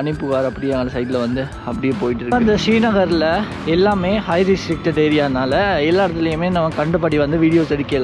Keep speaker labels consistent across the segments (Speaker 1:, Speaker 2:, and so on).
Speaker 1: பனிப்புகார் அப்படியே அந்த சைடில் வந்து அப்படியே போயிட்டு இருக்கு. அந்த ஸ்ரீநகரில் எல்லாமே ஹை ரிஸ்ட்ரிக்டட் ஏரியானால எல்லா இடத்துலையுமே நம்ம கண்டுபடி வந்து வீடியோஸ் எடுக்க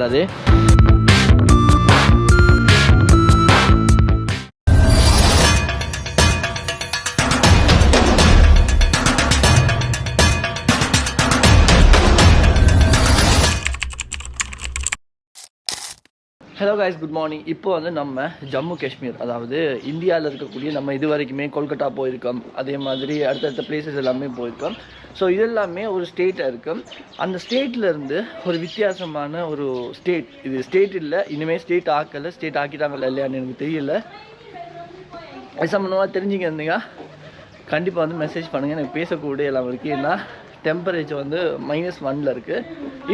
Speaker 1: ஹலோ கைஸ் குட் மார்னிங் இப்போ வந்து நம்ம ஜம்மு காஷ்மீர் அதாவது இந்தியாவில் இருக்கக்கூடிய நம்ம இது வரைக்குமே கொல்கட்டா போயிருக்கோம். அதே மாதிரி அடுத்தடுத்த பிளேசஸ் எல்லாமே போயிருக்கோம். ஸோ இது எல்லாமே ஒரு ஸ்டேட்டாக இருக்கும் அந்த ஸ்டேட்லேருந்து ஒரு வித்தியாசமான ஒரு ஸ்டேட் இது ஸ்டேட் இல்லை இனிமேல் ஸ்டேட் ஆக்கலை. ஸ்டேட் ஆக்கிட்டாங்கல்ல இல்லையான்னு எனக்கு தெரியல. அது சம்மந்தமாக தெரிஞ்சுக்க இருந்தீங்க? கண்டிப்பாக வந்து மெசேஜ் பண்ணுங்கள் எனக்கு பேசக்கூடிய எல்லாமே இருக்குது ஏன்னா டெம்பரேச்சர் வந்து மைனஸ் ஒனில் இருக்குது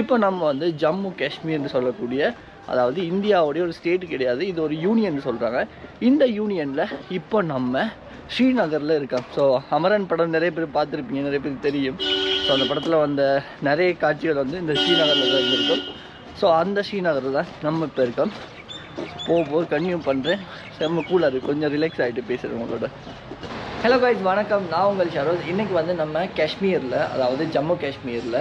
Speaker 1: இப்போ நம்ம வந்து ஜம்மு காஷ்மீர்னு சொல்லக்கூடிய அதாவது இந்தியாவுடைய ஒரு ஸ்டேட் கிடையாது. இது ஒரு யூனியன் சொல்கிறாங்க இந்த யூனியனில் இப்போ நம்ம ஸ்ரீநகரில் இருக்கோம். ஸோ அமரன் படம் நிறைய பேர் பார்த்துருப்பீங்க நிறைய பேர் தெரியும். ஸோ அந்த படத்தில் வந்த நிறைய காட்சிகள் வந்து இந்த ஸ்ரீநகரில் தான் இருந்திருக்கும். ஸோ அந்த ஸ்ரீநகரில் தான் நம்ம இப்போ இருக்கோம். போக போக கன்யூ பண்ணுறேன் செம்ம கூலாக இருக்குது கொஞ்சம் ரிலாக்ஸ் ஆகிட்டு பேசுகிறேன் உங்களோட. ஹலோ கைஸ் வணக்கம். நான் உங்கள் ஷரோஸ் இன்றைக்கி வந்து நம்ம காஷ்மீரில் அதாவது ஜம்மு காஷ்மீரில்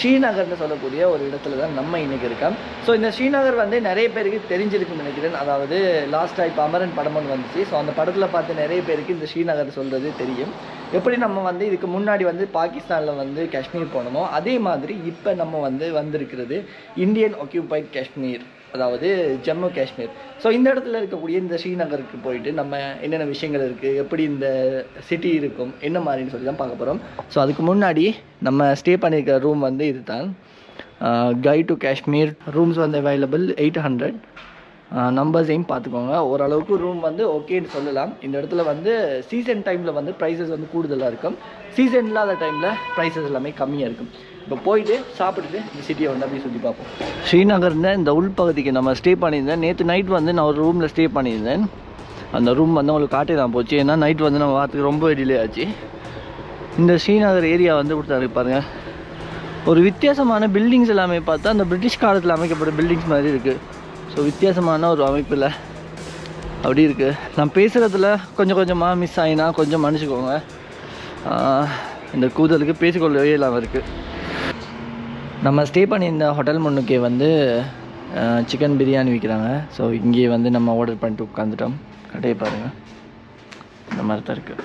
Speaker 1: ஸ்ரீநகர்னு சொல்லக்கூடிய ஒரு இடத்துல தான் நம்ம இன்றைக்கி இருக்கோம். ஸோ இந்த ஸ்ரீநகர் வந்து நிறைய பேருக்கு தெரிஞ்சிருக்குன்னு நினைக்கிறேன். அதாவது லாஸ்ட்டாக இப்போ அமரன் படம் ஒன்று வந்துச்சு. ஸோ அந்த படத்தில் பார்த்து நிறைய பேருக்கு இந்த ஸ்ரீநகர் சொல்கிறது தெரியும். எப்படி நம்ம வந்து இதுக்கு முன்னாடி வந்து பாகிஸ்தானில் வந்து காஷ்மீர் போனோமோ அதே மாதிரி இப்போ நம்ம வந்து வந்திருக்கிறது இந்தியன் ஆக்கியூபைட் காஷ்மீர் அதாவது ஜம்மு காஷ்மீர். ஸோ இந்த இடத்துல இருக்கக்கூடிய இந்த ஸ்ரீநகருக்கு போயிட்டு நம்ம என்னென்ன விஷயங்கள் இருக்குது எப்படி இந்த சிட்டி இருக்கும் என்ன மாதிரின்னு சொல்லி தான் பார்க்க போகிறோம் ஸோ அதுக்கு முன்னாடி நம்ம ஸ்டே பண்ணியிருக்கிற ரூம் வந்து இது தான் கை டு காஷ்மீர் ரூம்ஸ் வந்து அவைலபிள் எயிட் ஹண்ட்ரட் நம்பர்ஸையும் பார்த்துக்கோங்க. ஓரளவுக்கு ரூம் வந்து ஓகேன்னு சொல்லலாம். இந்த இடத்துல வந்து சீசன் டைமில் வந்து ப்ரைஸஸ் வந்து கூடுதலாக இருக்கும். சீசன் இல்லாத டைமில் ப்ரைஸஸ் எல்லாமே கம்மியாக இருக்கும். இப்போ போயிட்டு சாப்பிட்டுட்டு இந்த சிட்டியை வந்து அப்படியே சுற்றி பார்ப்போம். ஸ்ரீநகர்னு இந்த உள்பகுதிக்கு நம்ம ஸ்டே பண்ணியிருந்தேன். நேற்று நைட் வந்து நான் ஒரு ரூமில் ஸ்டே பண்ணியிருந்தேன். அந்த ரூம் வந்து உங்களுக்கு காட்டி தான் போச்சு. ஏன்னா நைட் வந்து நம்ம வாரத்துக்கு ரொம்ப டிலே ஆச்சு. இந்த ஸ்ரீநகர் ஏரியா வந்து கொடுத்தாரு பாருங்க. ஒரு வித்தியாசமான பில்டிங்ஸ் எல்லாமே பார்த்தா அந்த பிரிட்டிஷ் காலத்தில் அமைக்கப்பட்ட பில்டிங்ஸ் மாதிரி இருக்குது ஸோ வித்தியாசமான ஒரு அமைப்பில் அப்படி இருக்குது நான் பேசுகிறதுல கொஞ்சம் கொஞ்சமாக மிஸ் ஆகினா கொஞ்சம் மன்னிச்சுக்கோங்க. இந்த கூதலுக்கு பேசிக்கொள்ளவே இல்லாமல் இருக்குது நம்ம ஸ்டே பண்ணியிருந்த ஹோட்டல் முன்னுக்கே வந்து சிக்கன் பிரியாணி விற்கிறாங்க ஸோ இங்கேயே வந்து நம்ம ஆர்டர் பண்ணிட்டு உட்காந்துட்டோம் கடையை பாருங்கள் இந்த மாதிரி தான் இருக்குது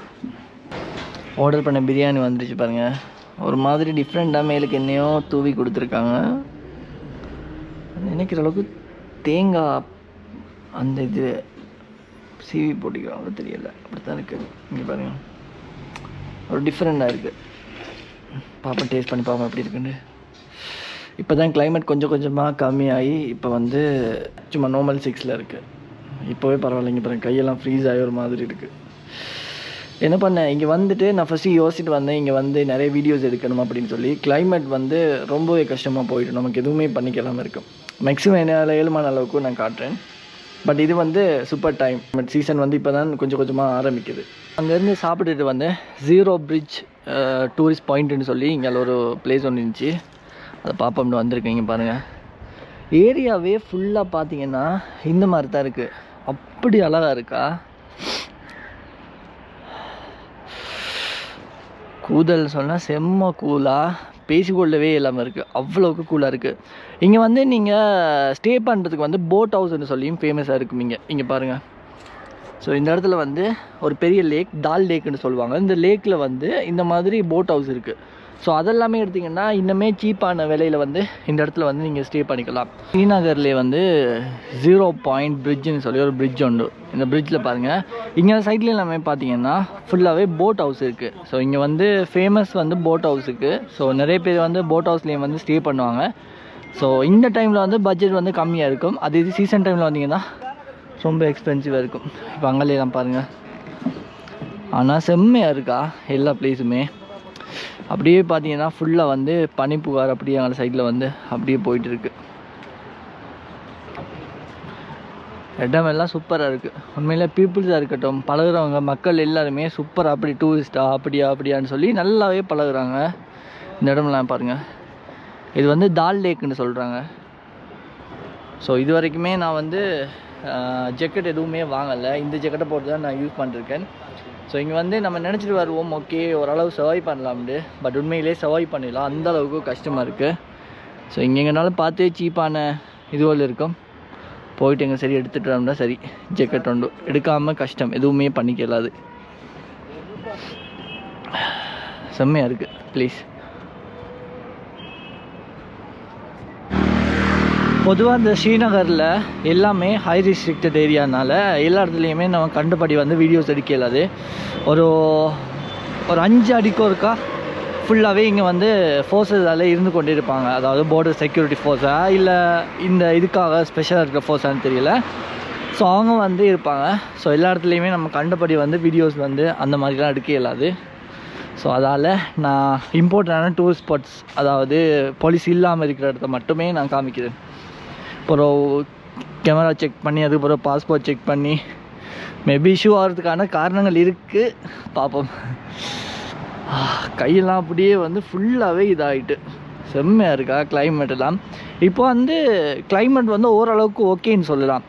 Speaker 1: ஆர்டர் பண்ண பிரியாணி வந்துருச்சு பாருங்கள் ஒரு மாதிரி டிஃப்ரெண்ட்டாக மேலுக்கு என்னையோ தூவி கொடுத்துருக்காங்க. நினைக்கிற அளவுக்கு தேங்காய் அந்த இது சீவி போட்டிக்கிறாங்க தெரியல. அப்படி தான் இருக்குது இங்கே பாருங்கள் ஒரு டிஃப்ரெண்ட்டாக இருக்குது பார்ப்போம் டேஸ்ட் பண்ணி பார்ப்போம் எப்படி இருக்குன்னு. இப்போ தான் கிளைமேட் கொஞ்சம் கொஞ்சமாக கம்மியாகி இப்போ வந்து சும்மா நார்மல் சிக்ஸில் இருக்குது இப்போவே பரவாயில்லைங்க பாருங்க கையெல்லாம் ஃப்ரீஸ் ஆகி ஒரு மாதிரி இருக்குது என்ன பண்ணேன்? இங்கே வந்துட்டு நான் ஃபஸ்ட்டு யோசிச்சுட்டு வந்தேன் இங்கே வந்து நிறைய வீடியோஸ் எடுக்கணும் அப்படின்னு சொல்லி. கிளைமேட் வந்து ரொம்பவே கஷ்டமாக போயிடும். நமக்கு எதுவுமே பண்ணிக்கலாமல் இருக்கும். மேக்ஸிமம் என்னால் ஏழுமான அளவுக்கு நான் காட்டுறேன். பட் இது வந்து சூப்பர் டைம் பட் சீசன் வந்து இப்போ தான் கொஞ்சம் கொஞ்சமாக ஆரம்பிக்குது. அங்கேருந்து சாப்பிட்டுட்டு வந்தேன். ஜீரோ பிரிட்ஜ் டூரிஸ்ட் பாயிண்ட்டுன்னு சொல்லி இங்கே ஒரு பிளேஸ் ஒன்று இருந்துச்சு. அதை பார்ப்போம்னு வந்திருக்கீங்க பாருங்கள் ஏரியாவே ஃபுல்லாக பார்த்தீங்கன்னா இந்த மாதிரி தான் இருக்குது அப்படி அழகாக இருக்கா? கூதல் சொன்னால் செம்ம கூலாக பேசிக்கொள்ளவே இல்லாமல் இருக்குது அவ்வளோக்கு கூலாக இருக்குது இங்கே வந்து நீங்கள் ஸ்டே பண்ணுறதுக்கு வந்து போட் ஹவுஸ்னு சொல்லியும் ஃபேமஸாக இருக்கும் இங்கே. இங்கே பாருங்கள் ஸோ இந்த இடத்துல வந்து ஒரு பெரிய லேக் டால் லேக்குன்னு சொல்லுவாங்க. இந்த லேக்கில் வந்து இந்த மாதிரி போட் ஹவுஸ் இருக்குது ஸோ அதெல்லாமே எடுத்திங்கன்னா இன்னுமே சீப்பான விலையில் வந்து இந்த இடத்துல வந்து நீங்கள் ஸ்டே பண்ணிக்கலாம். ஸ்ரீநகர்லேயே வந்து ஜீரோ பாயிண்ட் பிரிட்ஜுன்னு சொல்லி ஒரு பிரிட்ஜ் உண்டு. இந்த பிரிட்ஜில் பாருங்கள் இங்கே சைட்லேயும் எல்லாமே பார்த்தீங்கன்னா ஃபுல்லாகவே போட் ஹவுஸ் இருக்குது ஸோ இங்கே வந்து ஃபேமஸ் வந்து போட் ஹவுஸுக்கு ஸோ நிறைய பேர் வந்து போட் ஹவுஸ்லேயும் வந்து ஸ்டே பண்ணுவாங்க. ஸோ இந்த டைமில் வந்து பட்ஜெட் வந்து கம்மியாக இருக்கும். அது இது சீசன் டைமில் வந்தீங்கன்னா ரொம்ப எக்ஸ்பென்சிவாக இருக்கும். இப்போ அங்கேலாம் பாருங்கள் ஆனால் செம்மையாக இருக்கா? எல்லா பிளேஸுமே அப்படியே பார்த்தீங்கன்னா ஃபுல்லாக வந்து பனிப்புகார் அப்படியே அங்கே சைடில் வந்து அப்படியே போயிட்டு இருக்கு இடமெல்லாம் சூப்பராக இருக்குது உண்மையில் பீப்புள்ஸாக இருக்கட்டும் பழகுறவங்க மக்கள் எல்லாருமே சூப்பராக அப்படி டூரிஸ்டா அப்படியா அப்படியான்னு சொல்லி நல்லாவே பழகுறாங்க. இந்த இடமெல்லாம் பாருங்கள் இது வந்து தால் லேக்குன்னு சொல்கிறாங்க ஸோ இது வரைக்குமே நான் வந்து ஜெக்கெட் எதுவுமே வாங்கலை. இந்த ஜெக்கெட்டை போட்டு தான் நான் யூஸ் பண்ணிருக்கேன் ஸோ இங்கே வந்து நம்ம நினச்சிட்டு வருவோம் ஓகே ஓரளவு சர்வை பண்ணலாம்னு. பட் உண்மையிலே சர்வை பண்ணிடலாம். அந்த அளவுக்கு கஷ்டமாக இருக்குது ஸோ இங்கே எங்கேனாலும் பார்த்து சீப்பான இதுவரை இருக்கும். போயிட்டு எங்கே சரி எடுத்துகிட்டு வந்தா சரி. ஜெக்கெட் உண்டு எடுக்காமல் கஷ்டம். எதுவுமே பண்ணிக்கலாது செம்மையாக இருக்குது ப்ளீஸ் பொதுவாக இந்த ஸ்ரீநகரில் எல்லாமே ஹை ரிஸ்ட்ரிக்டட் ஏரியானால எல்லா இடத்துலையுமே நம்ம கண்டுபடி வந்து வீடியோஸ் எடுக்கலாது. ஒரு ஒரு அஞ்சு அடிக்கு ஒருக்கா ஃபுல்லாகவே இங்கே வந்து ஃபோர்ஸஸால் இருந்து கொண்டே இருப்பாங்க அதாவது பார்டர் செக்யூரிட்டி ஃபோர்ஸா இல்லை இந்த இதுக்காக ஸ்பெஷலாக இருக்கிற ஃபோர்ஸான்னு தெரியல. ஸோ அவங்க வந்து இருப்பாங்க. ஸோ எல்லா இடத்துலையுமே நம்ம கண்டபடி வந்து வீடியோஸ் வந்து அந்த மாதிரிலாம் எடுக்க இயலாது ஸோ அதால் நான் இம்பார்ட்டண்டான டூரிஸ்ட் ஸ்பாட்ஸ் அதாவது போலீஸ் இல்லாமல் இருக்கிற இடத்த மட்டுமே நான் காமிக்கிறேன். அப்புறம் கேமரா செக் பண்ணி அதுக்கப்புறம் பாஸ்போர்ட் செக் பண்ணி மேபி இஷ்யூ ஆகிறதுக்கான காரணங்கள் இருக்குது பார்ப்போம் கையெல்லாம் அப்படியே வந்து ஃபுல்லாகவே இதாகிட்டு செம்மையாக இருக்கா கிளைமேட்டெல்லாம் எல்லாம். இப்போ வந்து கிளைமேட் வந்து ஓரளவுக்கு ஓகேன்னு சொல்லலாம்.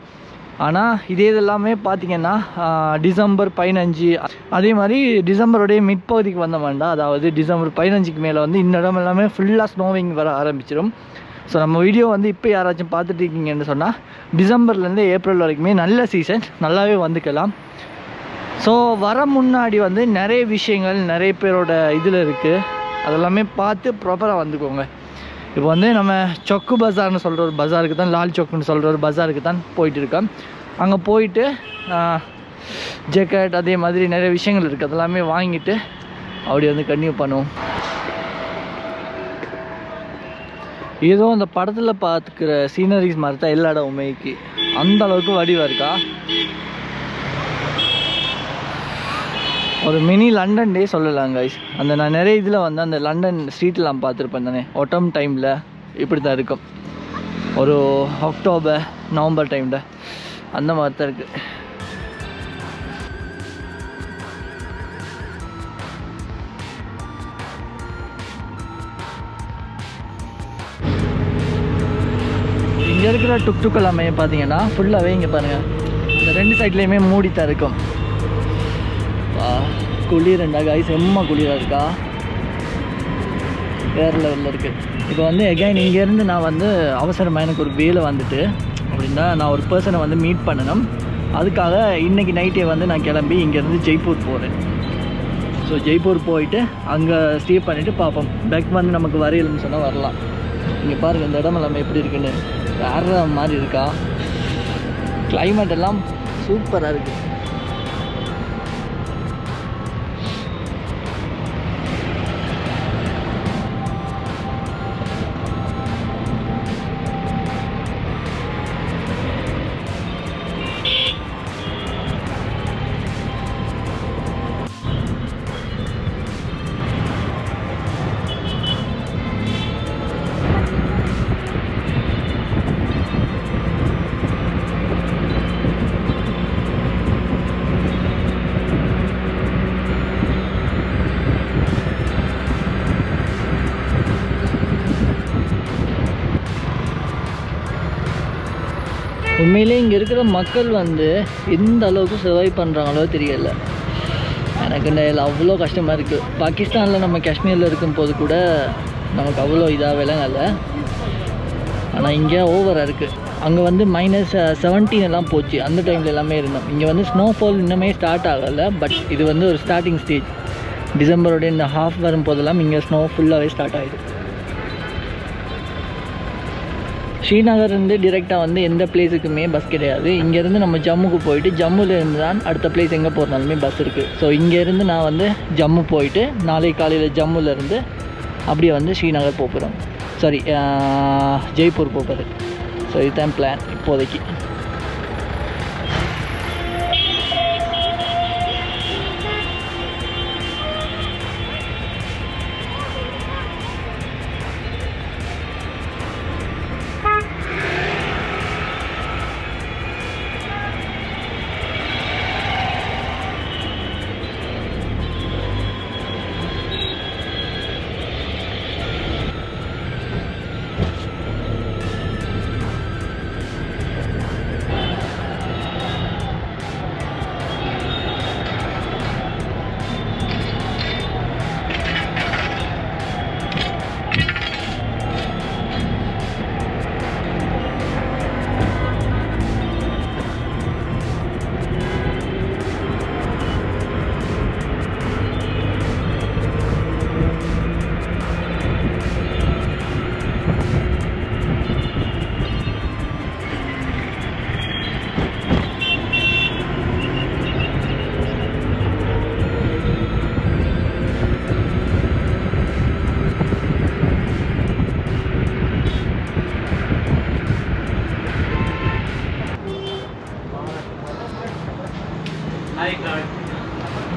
Speaker 1: ஆனால் இதே இதெல்லாமே பார்த்திங்கன்னா பார்த்தீங்கன்னா டிசம்பர் பதினஞ்சு அதே மாதிரி டிசம்பருடைய மிட்பகுதிக்கு வந்த வேண்டாம் அதாவது டிசம்பர் பதினஞ்சுக்கு மேலே வந்து இந்த இடம் எல்லாமே ஃபுல்லாக ஸ்னோவிங் வர ஆரம்பிச்சிடும் ஸோ நம்ம வீடியோ வந்து இப்போ யாராச்சும் பார்த்துட்டு இருக்கீங்கன்னு சொன்னால் டிசம்பர்லேருந்து ஏப்ரல் வரைக்குமே நல்ல சீசன் நல்லாவே வந்துக்கலாம். ஸோ வர முன்னாடி வந்து நிறைய விஷயங்கள் நிறைய பேரோட இதில் இருக்குது அதெல்லாமே பார்த்து ப்ராப்பராக வந்துக்கோங்க. இப்போ வந்து நம்ம சொக்கு பஜார்னு சொல்கிற ஒரு பஜாருக்கு தான் லால் சொக்குன்னு சொல்கிற ஒரு பஜாருக்கு தான் போயிட்டு இருக்கோம் அங்கே போயிட்டு ஜெக்கெட் அதே மாதிரி நிறைய விஷயங்கள் இருக்குது அதெல்லாமே வாங்கிட்டு அப்படி வந்து கன்டினியூ பண்ணுவோம். ஏதோ அந்த படத்தில் பார்த்துக்கிற சீனரிஸ் மாதிரி தான் எல்லா இடமுமே அந்த அளவுக்கு வடிவாக இருக்கா? ஒரு மினி லண்டன் டே சொல்லலாம் கைஸ் அந்த நான் நிறைய இதில் வந்து அந்த லண்டன் ஸ்ட்ரீட்லாம் பார்த்துருப்பேன் தானே. ஒட்டம் டைமில் இப்படி தான் இருக்கும். ஒரு அக்டோபர் நவம்பர் டைமில் அந்த மாதிரி தான் இருக்குது இங்கே இருக்கிற டுக் டுக் எல்லாமே பார்த்தீங்கன்னா ஃபுல்லாகவே இங்கே பாருங்கள் இந்த ரெண்டு சைட்லேயுமே மூடி இருக்கும். வா, குளிரண்டா காய் செம்ம குளிராக இருக்கா? வேறு லெவலில் இருக்குது இப்போ வந்து எகைன் இங்கேருந்து நான் வந்து அவசரமாக எனக்கு ஒரு வேலை வந்துட்டு அப்படின்னா நான் ஒரு பர்சனை வந்து மீட் பண்ணணும். அதுக்காக இன்றைக்கி நைட்டே வந்து நான் கிளம்பி இங்கேருந்து ஜெய்ப்பூர் போகிறேன் ஸோ ஜெய்ப்பூர் போயிட்டு அங்கே ஸ்டே பண்ணிவிட்டு பார்ப்போம். பேக் வந்து நமக்கு வரையலன்னு சொன்னால் வரலாம். இங்கே பாருங்கள் இந்த இடம் எல்லாமே எப்படி இருக்குன்னு. வேறு மாதிரி இருக்கா? கிளைமேட் எல்லாம் சூப்பராக இருக்குது உண்மையிலே இங்கே இருக்கிற மக்கள் வந்து எந்த அளவுக்கு சர்வை பண்ணுறாங்களோ தெரியல. எனக்கு இந்த அவ்வளோ கஷ்டமாக இருக்குது பாகிஸ்தானில் நம்ம காஷ்மீரில் இருக்கும்போது கூட நமக்கு அவ்வளோ இதாக விலங்கல ஆனால் இங்கே ஓவராக இருக்குது அங்கே வந்து மைனஸ் செவன்டீன் uh, எல்லாம் போச்சு. அந்த டைமில் எல்லாமே இருந்தோம். இங்கே வந்து ஸ்னோஃபால் இன்னுமே ஸ்டார்ட் ஆகலை. பட் இது வந்து ஒரு ஸ்டார்டிங் ஸ்டேஜ் டிசம்பரோடைய இந்த ஹாஃப் வரும்போதெல்லாம் இங்கே ஸ்னோ ஃபுல்லாகவே ஸ்டார்ட் ஆகிடுது ஸ்ரீநகர்லேருந்து டிரெக்டாக வந்து எந்த பிளேஸுக்குமே பஸ் கிடையாது. இங்கேருந்து நம்ம ஜம்முக்கு போயிட்டு ஜம்முலேருந்து தான் அடுத்த பிளேஸ் எங்கே போகிறனாலுமே பஸ் இருக்குது ஸோ இங்கேருந்து நான் வந்து ஜம்மு போயிட்டு நாளை காலையில் ஜம்முலேருந்து அப்படியே வந்து ஸ்ரீநகர் போகிறோம் சாரி ஜெய்ப்பூர் போகிறது ஸோ இதுதான் பிளான் இப்போதைக்கு.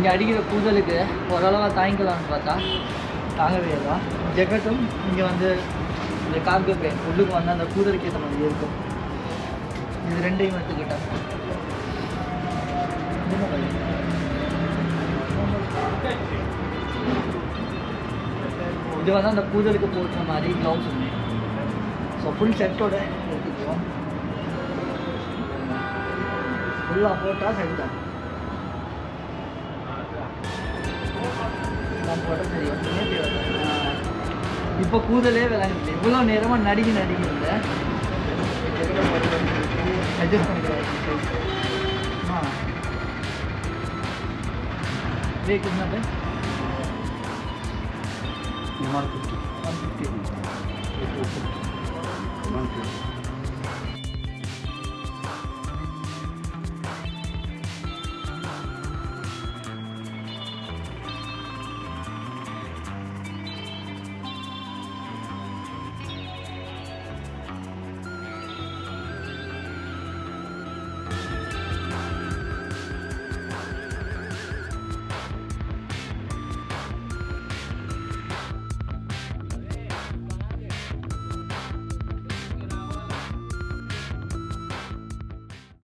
Speaker 1: இங்கே அடிக்கிற கூதலுக்கு ஓரளவாக தாங்கிக்கலாம்னு பார்த்தா தாங்கவே தான் ஜெக்கெட்டும் இங்கே வந்து இந்த கார்கோ பேன் உள்ளுக்கு வந்து அந்த கூதலுக்கு ஏற்ற மாதிரி இருக்கும். இது ரெண்டையும் எடுத்துக்கிட்டேன் இது வந்து அந்த கூதலுக்கு போடுற மாதிரி க்ளவுஸ் உண்டு ஸோ ஃபுல் செட்டோட எடுத்துக்குவோம். ஃபுல்லாக போட்டால் செட் தான். இப்போ கூதலே விளையாண்டு இவ்வளோ நேரமாக நடிகை நடிகை அட்ஜஸ்ட் பண்ணிக்கிறேன் ஆ என்ன by
Speaker 2: one fifty
Speaker 1: one fifty
Speaker 2: one fifty